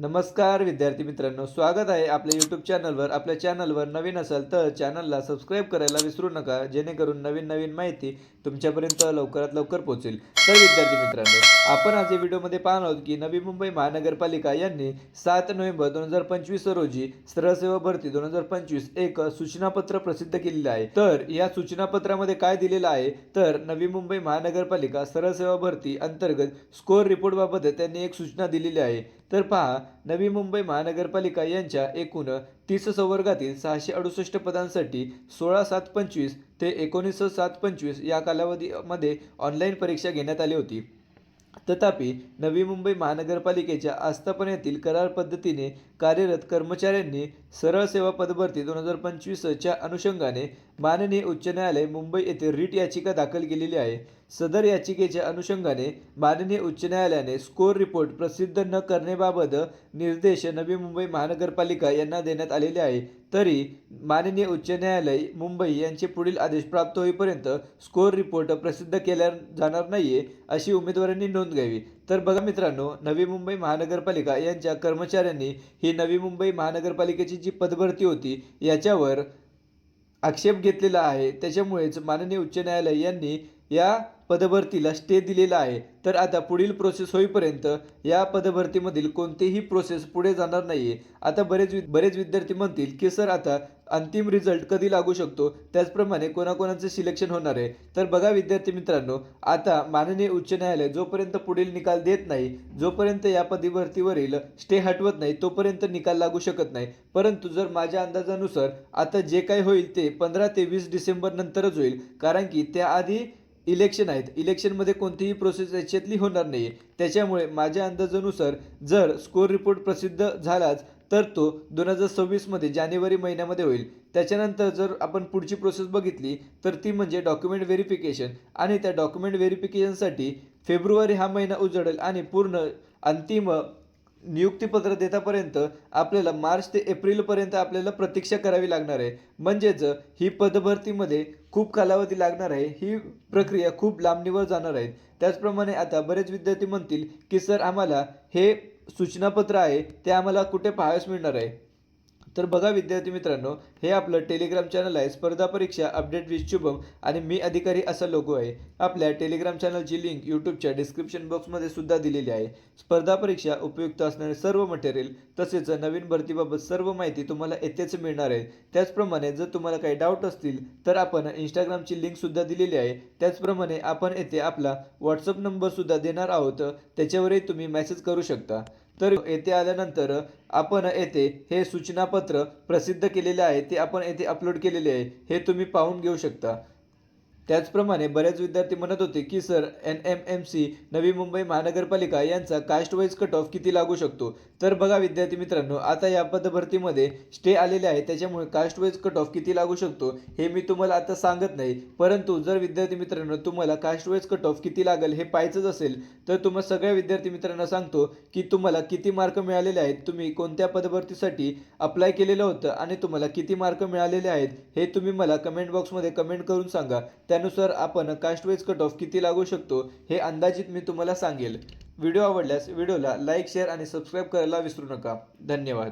नमस्कार विद्यार्थी मित्रांनो. स्वागत आहे आपल्या यूट्यूब चॅनलवर आपल्या चॅनलवर नवीन असाल तर चॅनलला सबस्क्राईब करायला विसरू नका. जेणेकरून नवीन नवीन माहिती तुमच्यापर्यंत लवकरात लवकर पोहोचेल. तर विद्यार्थी मित्रांनो आपण आज या व्हिडिओमध्ये पाहणार आहोत की नवी मुंबई महानगरपालिका यांनी सात नोव्हेंबर दोन हजार पंचवीस रोजी सरसेवा भरती दोन हजार पंचवीस एक सूचनापत्र प्रसिद्ध केलेलं आहे. तर या सूचनापत्रामध्ये काय दिलेलं आहे? तर नवी मुंबई महानगरपालिका सरळसेवा भरती अंतर्गत स्कोअर रिपोर्टबाबत त्यांनी एक सूचना दिलेली आहे. तर पहा नवी मुंबई महानगरपालिका यांच्या एकूण तीस संवर्गातील सहाशे अडुसष्ट पदांसाठी सोळा सात पंचवीस ते एकोणीस सात पंचवीस या कालावधीमध्ये ऑनलाईन परीक्षा घेण्यात आली होती. तथापि नवी मुंबई महानगरपालिकेच्या आस्थापनेतील करार पद्धतीने कार्यरत कर्मचाऱ्यांनी सरळ सेवा पदभरती दोन हजार पंचवीसच्या अनुषंगाने माननीय उच्च न्यायालय मुंबई येथे रीट याचिका दाखल केलेली आहे. सदर याचिकेच्या अनुषंगाने माननीय उच्च न्यायालयाने स्कोर रिपोर्ट प्रसिद्ध न करण्याबाबत निर्देश नवी मुंबई महानगरपालिका यांना देण्यात आलेले आहे. तरी माननीय उच्च न्यायालय मुंबई यांचे पुढील आदेश प्राप्त होईपर्यंत स्कोअर रिपोर्ट प्रसिद्ध केल्या जाणार नाहीये अशी उमेदवारांनी नोंद घ्यावी. तर बघा मित्रांनो नवी मुंबई महानगरपालिका यांच्या कर्मचाऱ्यांनी ही नवी मुंबई महानगरपालिकेची जी पदभरती होती याच्यावर आक्षेप घेतलेला आहे. त्याच्यामुळेच माननीय उच्च न्यायालय यांनी या पदभरतीला स्टे दिलेला आहे. तर आता पुढील प्रोसेस होईपर्यंत या पदभरतीमधील कोणतेही प्रोसेस पुढे जाणार नाही आता बरेच वि- बरेच विद्यार्थी म्हणतील की सर आता अंतिम रिझल्ट कधी लागू शकतो? त्याचप्रमाणे कोणाकोणाचं सिलेक्शन होणार आहे. तर बघा विद्यार्थी मित्रांनो आता माननीय उच्च न्यायालय जोपर्यंत पुढील निकाल देत नाही जोपर्यंत या पदभरतीवरील स्टे हटवत नाही तोपर्यंत निकाल लागू शकत नाही. परंतु जर माझ्या अंदाजानुसार आता जे काही होईल ते पंधरा ते वीस डिसेंबर नंतरच होईल. कारण की त्याआधी इलेक्शन आहेत. इलेक्शनमध्ये कोणतीही प्रोसेस याच्यातली होणार नाही त्याच्यामुळे माझ्या अंदाजानुसार जर स्कोअर रिपोर्ट प्रसिद्ध झालाच तर तो दोन हजार सव्वीसमध्ये जानेवारी महिन्यामध्ये होईल. त्याच्यानंतर जर आपण पुढची प्रोसेस बघितली तर ती म्हणजे डॉक्युमेंट व्हेरिफिकेशन आणि त्या डॉक्युमेंट व्हेरिफिकेशनसाठी फेब्रुवारी हा महिना उजडेल आणि पूर्ण अंतिम नियुक्तीपत्र देतापर्यंत आपल्याला मार्च ते एप्रिलपर्यंत आपल्याला प्रतीक्षा करावी लागणार आहे. म्हणजेच ही पदभरतीमध्ये खूप कालावधी लागणार आहे. ही प्रक्रिया खूप लांबणीवर जाणार आहे. त्याचप्रमाणे आता बरेच विद्यार्थी म्हणतील की सर आम्हाला हे सूचनापत्र आहे. ते आम्हाला कुठे पाहायला मिळणार आहे? तर बघा विद्यार्थी मित्रांनो हे आपलं टेलिग्राम चॅनल आहे. स्पर्धा परीक्षा अपडेट विथ शुभम आणि मी अधिकारी असा लोगो आहे. आपल्या टेलिग्राम चॅनलची लिंक यूट्यूबच्या डिस्क्रिप्शन बॉक्समध्ये सुद्धा दिलेली आहे. स्पर्धा परीक्षा उपयुक्त असणारे सर्व मटेरियल तसेच नवीन भरतीबाबत सर्व माहिती तुम्हाला येथेच मिळणार आहे. त्याचप्रमाणे जर तुम्हाला काही डाऊट असतील तर आपण इंस्टाग्रामची लिंकसुद्धा दिलेली आहे. त्याचप्रमाणे आपण येथे आपला व्हॉट्सअप नंबरसुद्धा देणार आहोत. त्याच्यावरही तुम्ही मेसेज करू शकता. तर येथे आल्यानंतर आपण येथे हे सूचनापत्र प्रसिद्ध केलेले आहे ते आपण येथे अपलोड केलेले आहे हे तुम्ही पाहून घेऊ शकता. त्याचप्रमाणे बरेच विद्यार्थी म्हणत होते की sir N M M C Navi Mumbai महानगरपालिका यांचा कास्ट वाईज कट ऑफ किती लागू शकतो? तर बघा विद्यार्थी मित्रांनो आता या पदभरतीमध्ये स्टे आलेले आहे त्याच्यामुळे कास्ट वाईज कट ऑफ किती लागू शकतो हे मी तुम्हाला आता सांगत नाही. परंतु जर विद्यार्थी मित्रांनो तुम्हाला कास्ट वाईज कट ऑफ किती लागेल हे पाहायचंच असेल तर तुम्हाला सगळ्या विद्यार्थी मित्रांना सांगतो की तुम्हाला किती मार्क मिळालेले आहेत तुम्ही कोणत्या पदभरतीसाठी अप्लाय केलेलं होतं आणि तुम्हाला किती मार्क मिळालेले आहेत हे तुम्ही मला कमेंट बॉक्समध्ये कमेंट करून सांगा. त्यानुसार आपण कास्ट कट ऑफ किती लागू शकतो हे अंदाजित मी तुम्हाला सांगेल. व्हिडिओ आवडल्यास व्हिडिओला लाईक शेअर आणि सबस्क्राईब करायला विसरू नका. धन्यवाद.